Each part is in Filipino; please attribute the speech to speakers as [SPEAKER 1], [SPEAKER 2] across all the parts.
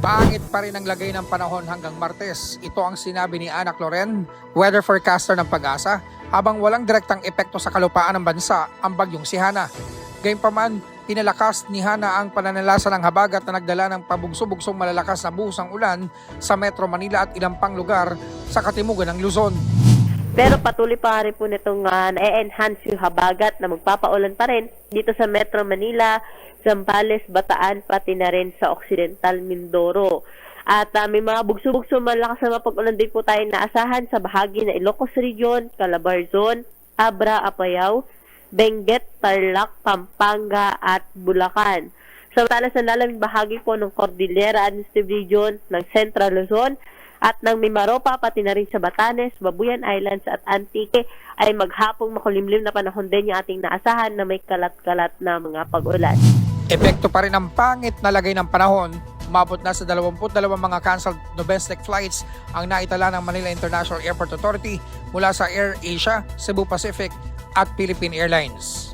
[SPEAKER 1] Pangit pa rin ang lagay ng panahon hanggang Martes. Ito ang sinabi ni Anak Loren, weather forecaster ng pag-asa, habang walang direktang epekto sa kalupaan ng bansa ang bagyong si Hana. Gayunpaman, pinalakas ni Hana ang pananalasa ng habagat na nagdala ng pabugso-bugsong malalakas na buhos ng ulan sa Metro Manila at ilang pang lugar sa katimugan ng Luzon.
[SPEAKER 2] Pero patuloy pa rin po nitong uh, na-enhance yung habagat na magpapaulan pa rin dito sa Metro Manila, Zambales, Bataan, pati na rin sa Occidental Mindoro. At uh, may mga bugso-bugso malakas na mapag-ulan din po tayo naasahan sa bahagi na Ilocos Region, Calabarzon, Abra, Apayao, Benguet, Tarlac, Pampanga at Bulacan. Samantala sa lalaming bahagi po ng Cordillera Administrative Region ng Central Luzon at ng Mimaropa pati na rin sa Batanes, Babuyan Islands at Antique ay maghapong makulimlim na panahon din yung ating naasahan na may kalat-kalat na mga pag-ulan.
[SPEAKER 1] Epekto pa rin ang pangit na lagay ng panahon. Umabot na sa 22 mga canceled domestic flights ang naitala ng Manila International Airport Authority mula sa Air Asia, Cebu Pacific at Philippine Airlines.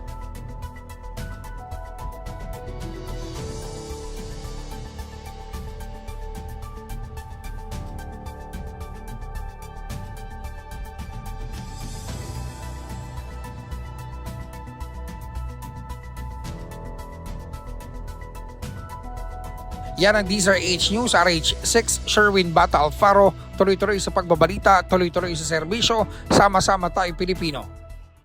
[SPEAKER 1] Yan ang DZRH News, RH6, Sherwin Bata Alfaro, tuloy-tuloy sa pagbabalita, tuloy-tuloy sa serbisyo, sama-sama tayo Pilipino.